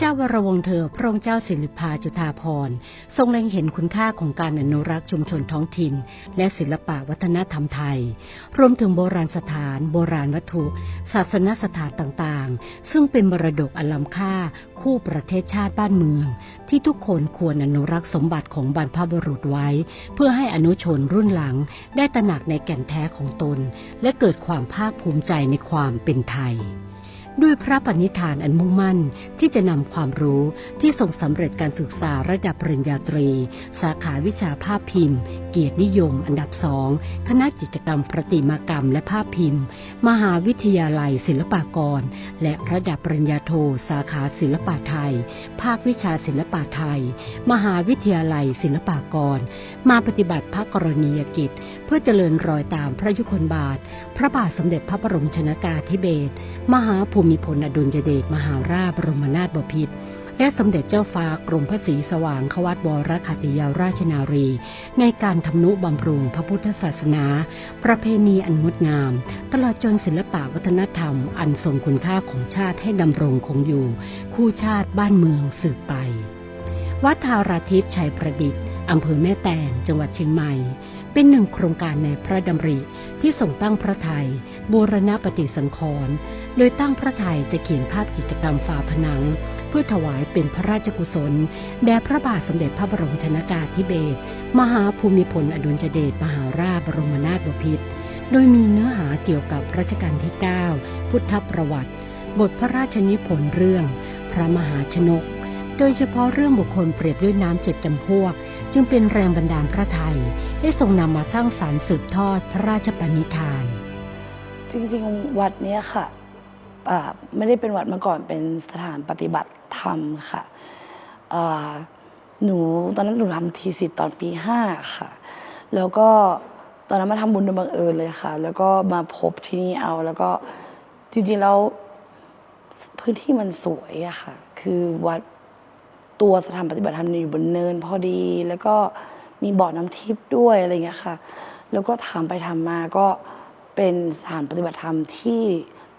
เจ้าวรวงเธอ พระองค์เจ้าสิริพาจุฑาภรทรงเล็งเห็นคุณค่าของการอนุรักษ์ชุมชนท้องถิ่น และศิลปะวัฒนธรรมไทย รวมถึงโบราณสถาน โบราณวัตถุ ศาสนสถานต่างๆ ซึ่งเป็นมรดกอันล้ำค่า คู่ประเทศชาติบ้านเมือง ที่ทุกคนควรอนุรักษ์สมบัติของบรรพบุรุษไว้ เพื่อให้อนุชนรุ่นหลัง ได้ตระหนักในแก่นแท้ของตน และเกิดความภาคภูมิใจในความเป็นไทย ด้วยพระปณิธานอันมุ่งมั่นที่จะนำความรู้ที่ส่งสำเร็จการศึกษาระดับปริญญาตรี สาขาวิชาภาพพิมพ์ เกียรตินิยม อันดับสองคณะจิตกรรมประติมากรรมและภาพพิมพ์ มหาวิทยาลัยศิลปากร และระดับปริญญาโทสาขาศิลปะไทย ภาควิชาศิลปะไทย มหาวิทยาลัยศิลปากร มาปฏิบัติพระกรณียกิจ เพื่อเจริญรอยตามพระยุคลบาท พระบาทสมเด็จพระบรมชนากาธิเบศรมหาภูมิพลอดุลยเดชมหาราชบรมนาถบพิตรและสมเด็จเจ้าฟ้ากรมพระศรีสว่างควัตวรคติยาราชนารี ในการทำนุบำรุงพระพุทธศาสนา ประเพณีอันงดงาม ตลอดจนศิลปะวัฒนธรรม อันทรงคุณค่าของชาติให้ดำรงคงอยู่ คู่ชาติบ้านเมืองสืบไป วัดทาราทิพย์ชัยประดิษฐ์อำเภอแม่แตงจังหวัดเชียงใหม่ เป็นหนึ่งโครงการในพระดำริ ที่ส่งตั้งพระไทยบูรณปฏิสังขรณ์โดยตั้งพระไทยจะเขียนภาพจิตรกรรมฝาผนัง เพื่อถวายเป็นพระราชกุศล แด่พระบาทสมเด็จพระบรมชนากาธิเบศรมหาภูมิพลอดุลยเดชมหาราชบรมนาถบพิตรโดยมีเนื้อหาเกี่ยวกับรัชกาลที่ 9 พุทธประวัติ บทพระราชนิพนธ์เรื่อง พระมหาชนก โดยเฉพาะเรื่องบุคคลเปรียบด้วยน้ำเจ็ดจำพวก จึงเป็นแรงบันดาลพระไทย ให้ทรงนำมาสร้างสารรค์สืบทอดพระราชปณิธาน จริงๆ วัดเนี้ยค่ะไม่ได้เป็นวัดมาก่อนเป็นสถานปฏิบัติธรรมค่ะหนูตอนนั้นหนูทำทีสิทธ์ตอนปีห้าค่ะ แล้วก็ตอนนั้นมาทำบุญโดยบังเอิญเลยค่ะ แล้วก็มาพบที่นี่เอา แล้วก็จริงๆแล้วพื้นที่มันสวยอะค่ะ คือวัด ตัวสถานปฏิบัติธรรมนี่อยู่บนเนินพอดี แล้วก็มีบ่อน้ำทิพย์ด้วยอะไรเงี้ยค่ะ แล้วก็ถามไปถามมาก็เป็นสถานปฏิบัติธรรมที่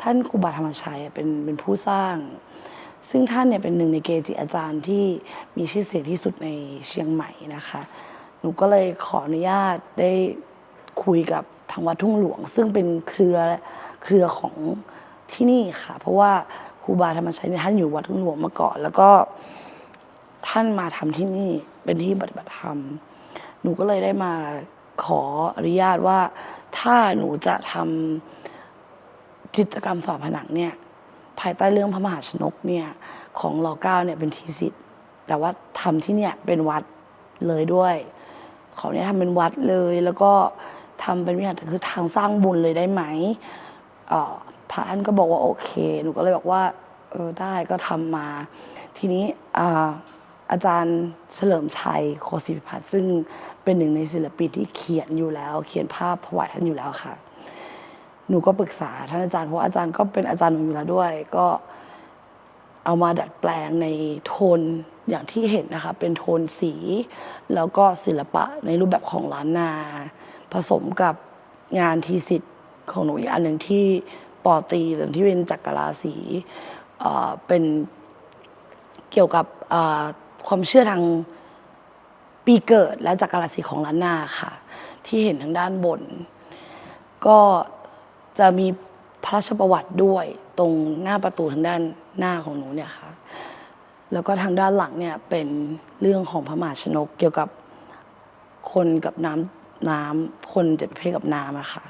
ท่านครูบาธรรมชัยเป็นเป็นผู้สร้าง ซึ่งท่านเนี่ยเป็นหนึ่งในเกจิอาจารย์ที่มีชื่อเสียงที่สุดในเชียงใหม่นะคะ หนูก็เลยขออนุญาตได้คุยกับทางวัดทุ่งหลวง ซึ่งเป็นเครือเครือของที่นี่ค่ะ เพราะว่าครูบาธรรมชัยเนี่ยท่านอยู่วัดทุ่งหลวงมาก่อน แล้วก็ ท่านมาทำที่นี่เป็นที่ปฏิบัติธรรม หนูก็เลยได้มาขออนุญาตว่า ถ้าหนูจะทำจิตกรรมฝาผนังเนี่ยภายใต้เรื่องพระมหาชนกเนี่ยของรอเก้าเนี่ยเป็นทีสิทธิ์แต่ว่าทำที่เนี่ยเป็นวัดเลยด้วยขอเนี่ยทำเป็นวัดเลย แล้วก็ทำเป็นวิหารคือทางสร้างบุญเลยได้ไหมพระท่านก็บอกว่าโอเค หนูก็เลยบอกว่าเออได้ก็ทำมา ทีนี้อ่า อาจารย์เฉลิมชัยโคศิพิพัฒน์ซึ่งเป็นหนึ่งในศิลปินที่เขียนอยู่แล้ว เขียนภาพถวายท่านอยู่แล้วค่ะ หนูก็ปรึกษาท่านอาจารย์เพราะอาจารย์ก็เป็นอาจารย์หนูอยู่แล้วด้วย ก็เอามาดัดแปลงในโทนอย่างที่เห็นนะคะ เป็นโทนสี แล้วก็ศิลปะในรูปแบบของล้านนา ผสมกับงานทีสิทธิ์ของหนูอีกอันหนึ่งที่ปอตีหรือที่เป็นจักรราศีเอ่อเป็นเกี่ยวกับอ่า ความเชื่อทางปีเกิดและจักรราศีของล้านนาค่ะ ที่เห็นทางด้านบน ก็จะมีพระราชประวัติด้วยตรงหน้าประตูทางด้านหน้าของหนูเนี่ยค่ะ แล้วก็ทางด้านหลังเนี่ยเป็นเรื่องของพระมหาชนกเกี่ยวกับคนกับน้ำน้ำคนจะเพศกับน้ำอะค่ะ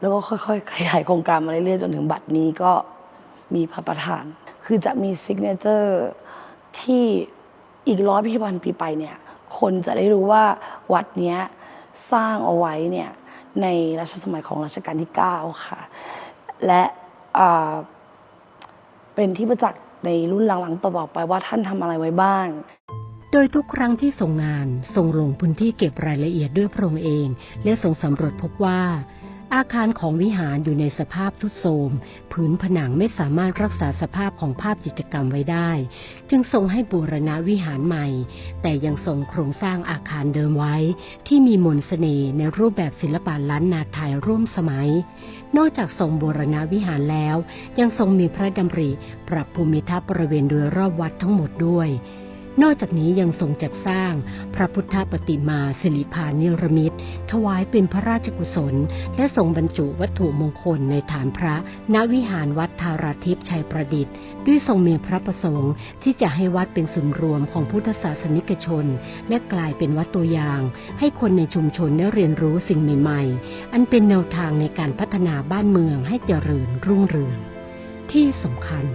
แล้วก็ค่อยๆขยายโครงการมาเรื่อยๆจนถึงบัดนี้ก็มีพระประธาน คือจะมีซิกเนเจอร์ ที่อีกร้อยพิพันธ์ปีไปเนี่ยคนจะได้รู้ว่าวัดเนี้ยสร้างเอาไว้เนี่ยในรัชสมัยของรัชกาลที่ 9 ค่ะ และเป็นที่ประจักษ์ในรุ่นหลังๆ ต่อๆไปว่าท่านทำอะไรไว้บ้าง โดยทุกครั้งที่ส่งงานทรงลงพื้นที่เก็บรายละเอียดด้วยพระองค์เอง และทรงสำรวจพบว่า อาคารของวิหารอยู่ในสภาพทรุดโทรมผืนผนังไม่สามารถรักษาสภาพของภาพจิตรกรรมไว้ได้ จึงทรงให้บูรณะวิหารใหม่ แต่ยังทรงโครงสร้างอาคารเดิมไว้ ที่มีมนต์เสน่ห์ในรูปแบบศิลปะล้านนาไทยร่วมสมัย นอกจากทรงบูรณะวิหารแล้ว ยังทรงมีพระดำริ ปรับภูมิทัศน์บริเวณโดยรอบวัดทั้งหมดด้วย นอกจากนี้ยังทรงจัดสร้างพระพุทธปฏิมาสิริพานิรมิตถวายเป็นพระราชกุศล และทรงบรรจุวัตถุมงคลในฐานพระณวิหารวัดทาราทิพย์ชัยประดิษฐ์ ด้วยทรงมีพระประสงค์ ที่จะให้วัดเป็นศูนย์รวมของพุทธศาสนิกชน และกลายเป็นวัดตัวอย่าง ให้คนในชุมชนได้เรียนรู้สิ่งใหม่ ๆ อันเป็นแนวทางในการพัฒนาบ้านเมืองให้เจริญรุ่งเรือง ที่สำคัญ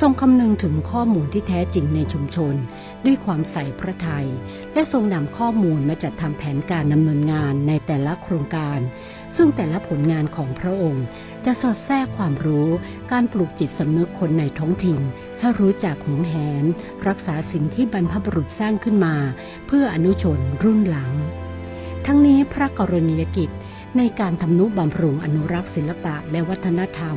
ทรงคำนึงถึงข้อมูลที่แท้จริงในชุมชน ด้วยความใส่พระทัย และทรงนำข้อมูลมาจัดทำแผนการดำเนินงานในแต่ละโครงการ ซึ่งแต่ละผลงานของพระองค์ จะสอดแทรกความรู้ การปลูกจิตสำนึกคนในท้องถิ่น ให้รู้จักหวงแหน รักษาสิ่งที่บรรพบุรุษสร้างขึ้นมา เพื่ออนุชนรุ่นหลัง ทั้งนี้พระกรณียกิจ ในการทำนุบำรุงอนุรักษ์ศิลปะและวัฒนธรรม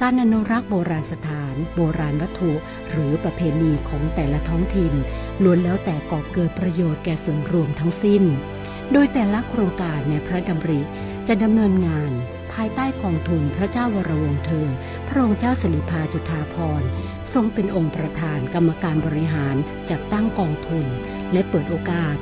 การอนุรักษ์โบราณสถาน โบราณวัตถุ หรือประเพณีของแต่ละท้องถิ่นล้วนแล้วแต่ก่อเกิดประโยชน์แก่ส่วนรวมทั้งสิ้น โดยแต่ละโครงการในพระดำริจะดำเนินงาน ภายใต้กองทุนพระเจ้าวรวงเธอ พระองค์เจ้าสิริพาจุฑาภรณ์ทรงเป็นองค์ประธานกรรมการบริหารจัดตั้งกองทุน และเปิดโอกาส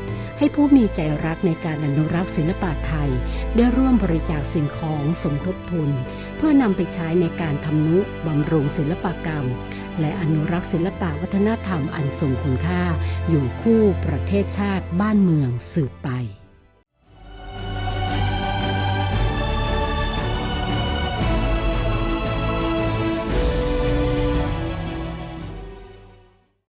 ให้ผู้มีใจรักในการอนุรักษ์ศิลปะไทย ได้ร่วมบริจาคสิ่งของสมทบทุน เพื่อนำไปใช้ในการทำนุบำรุงศิลปกรรม และอนุรักษ์ศิลปะวัฒนธรรมอันทรงคุณค่า อยู่คู่ประเทศชาติบ้านเมืองสืบไป